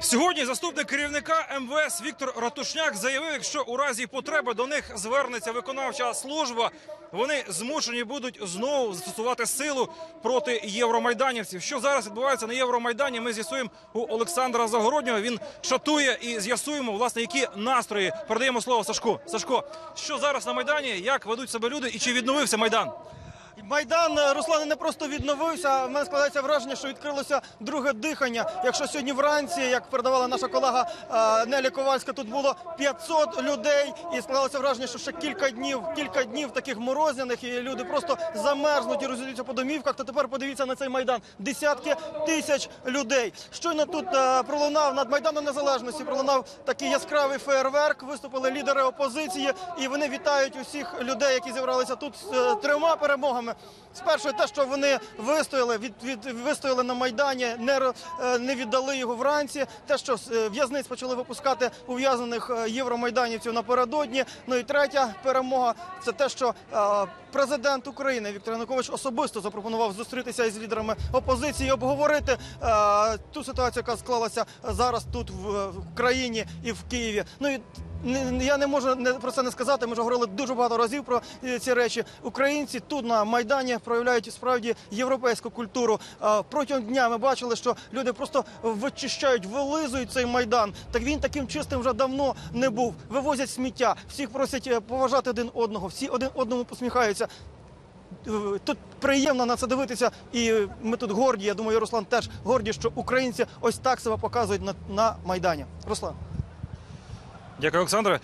Сьогодні заступник керівника МВС Віктор Ратушняк заявив, якщо у разі потреби до них звернеться виконавча служба, вони змушені будуть знову застосувати силу проти євромайданівців. Що зараз відбувається на Євромайдані? Ми з'ясуємо у Олександра Загороднього. Він шатує і з'ясуємо власне, які настрої передаємо слово Сашку. Сашко, що зараз на майдані? Як ведуть себе люди і чи відновився майдан? Майдан е, Руслане не просто відновився. В мене складається враження, що відкрилося друге дихання. Якщо сьогодні вранці, як передавала наша колега е, Нелі Ковальська, тут було 500 людей, і складалося враження, що ще кілька днів, кілька днів таких морозяних, і люди просто замерзнуть і розійдуться по домівках. То тепер подивіться на цей майдан. Десятки тисяч людей. Щойно тут е, пролунав над майданом незалежності. Пролунав такий яскравий феєрверк. Виступили лідери опозиції, і вони вітають усіх людей, які зібралися тут з трьома перемогами. Спершу те, що вони вистояли, від, від вистояли на майдані, не е, не віддали його вранці. Те, що е, в'язниць почали випускати ув'язнених е, євромайданівців напередодні. Ну і третя перемога це те, що президент України Віктор Янукович особисто запропонував зустрітися із лідерами опозиції, і обговорити ту ситуацію, яка склалася зараз тут в, країні і в Києві. Ну і я не можу про це не сказати. Ми вже говорили дуже багато разів про е, ці речі. Українці тут на майдані проявляють справді європейську культуру. Протягом дня ми бачили, що люди просто вичищають, вилизують цей майдан. Так він таким чистим вже давно не був. Вивозять сміття, всіх просять е, поважати один одного, всі один одному посміхаються. Е, Тут приємно на це дивитися, і ми тут горді. Я думаю, Руслан теж горді, що українці ось так себе показують на, на майдані. Руслан. Дякую, Олександре.